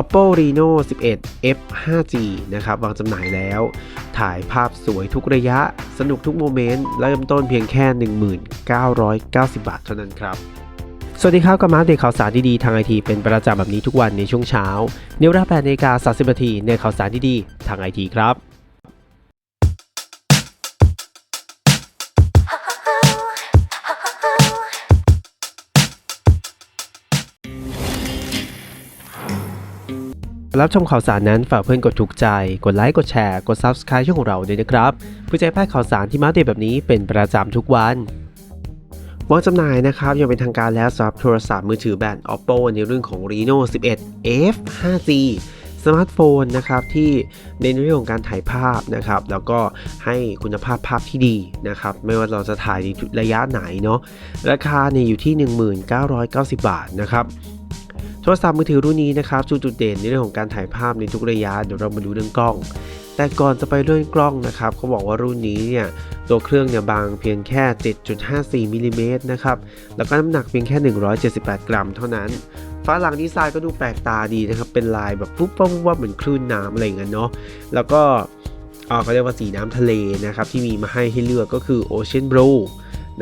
Oppo Reno 11 F 5G นะครับวางจำหน่ายแล้ว ถ่ายภาพสวยทุกระยะ สนุกทุกโมเมนต์ เริ่มต้นเพียงแค่ 1990 บาทเท่านั้นครับสวัสดีครับกับมาเดตข่าวสารดีๆทางไอทีเป็นประจำแบบนี้ทุกวันในช่วงเช้าเนเวลา8นาฬิกา30นาทีในข่าวสารดีๆทางไอทีครับ รับชมข่าวสารนั้นฝากเพื่อนกดถูกใจ กดไลค์กดแชร์กด Subscribe ช่องของเราด้วยนะครับเพื่อจะให้พลาดข่าวสารที่มาเดตแบบนี้เป็นประจำทุกวันวางจำหน่ายนะครับยังเป็นทางการแล้วสำหรับโทรศัพท์มือถือแบรนด์ Oppo ในเรื่องของ Reno 11 F 5G สมาร์ทโฟนนะครับที่ในเรื่องของการถ่ายภาพนะครับแล้วก็ให้คุณภาพภาพที่ดีนะครับไม่ว่าเราจะถ่ายในระยะไหนเนาะราคาเนี่ยอยู่ที่ 1990 บาทนะครับ โทรศัพท์มือถือรุ่นนี้นะครับจุดจุดเด่นในเรื่องของการถ่ายภาพในทุกระยะเดี๋ยวเรามาดูเรื่องกล้อง แต่ก่อนจะไปเรื่องกล้องนะครับเขาบอกว่ารุ่นนี้เนี่ยตัวเครื่องเนี่ยบางเพียงแค่ 7.54มิลลิเมตรนะครับแล้วก็น้ำหนักเพียงแค่ 178 กรัม เท่านั้นฝาหลังดีไซน์ก็ดูแปลกตาดีนะครับเป็นลายแบบปุ๊บปั๊บปุ๊บปั๊บเหมือนคลื่นน้ำอะไรเงี้ยเนาะแล้วก็อ่อเขาเรียกว่าสีน้ำทะเลนะครับที่มีมาให้ให้เลือกก็คือ Ocean Blue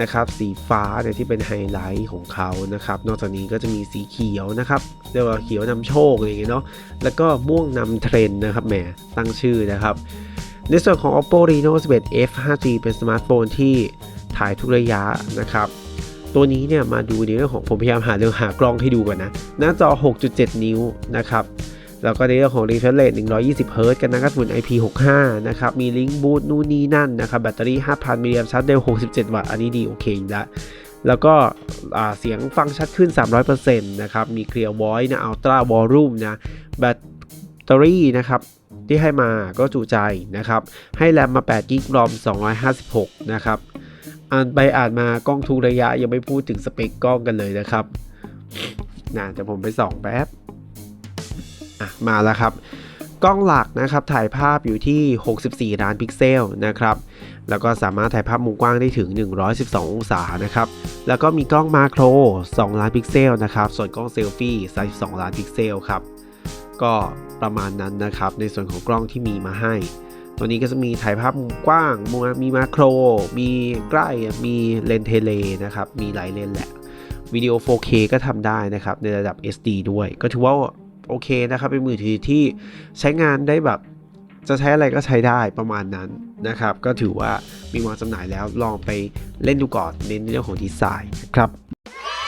นะครับสีฟ้าเนี่ยที่เป็นไฮไลท์ของเขานะครับ นอกจากนี้ก็จะมีสีเขียวนะครับเรียกว่าเขียวนำโชคอะไรอย่างเงี้ยเนาะแล้วก็ม่วงนำเทรนด์นะครับแหมตั้งชื่อนะครับ ในส่วนของ Oppo Reno 11 F 5G เป็นสมาร์ทโฟนที่ถ่ายทุกระยะนะครับ ตัวนี้เนี่ยมาดูในเรื่องของผมพยายามหาเรื่องหากล้องให้ดูก่อนนะ หน้าจอ 6.7 นิ้วนะครับ แล้วก็ในเรื่องของ refresh rate 120 Hz กันนะครับฝุ่น IP65 นะครับ มีลิงก์บูตนู่นนี่นั่นนะครับ แบตเตอรี่ 5,000มิลลิแอมป์ชาร์จเร็ว67 วัตต์ อันนี้ดีโอเคอยู่แล้วแล้วก็เสียงฟังชัดขึ้น 300%นะครับ มี Clear Voice นะ Ultra Volume นะแบตเตอรี่นะครับที่ให้มาก็จุใจนะครับ ให้แรมมา8กิกรอม256 นะครับ อ่านไปอ่านมากล้องทุกระยะยังไม่พูดถึงสเปคกล้องกันเลยนะครับนะแต่ผมไปส่องแป๊บ อะมาแล้วครับ กล้องหลักนะครับถ่ายภาพอยู่ที่ 64 ล้านพิกเซลนะครับ แล้วก็สามารถถ่ายภาพมุมกว้างได้ถึง 112 องศานะครับ แล้วก็มีกล้องมาโคร 2 ล้านพิกเซลนะครับ ส่วนกล้องเซลฟี่ 32 ล้านพิกเซลครับ ก็ประมาณนั้นนะครับ ในส่วนของกล้องที่มีมาให้ตัวนี้ก็จะมีถ่ายภาพมุมกว้างมุมมีมาโคร มีใกล้ มีเลนเทเลนะครับ มีหลายเลนแหละ วิดีโอ 4K ก็ทำได้นะครับ ในระดับ SD ด้วย ก็ถือว่า โอเคนะครับ เป็นมือถือที่ใช้งานได้แบบจะใช้อะไรก็ใช้ได้ประมาณนั้นนะครับ ก็ถือว่ามีวางจำหน่ายแล้วลองไปเล่นดูก่อนเน้นในเรื่องของดีไซน์นะครับ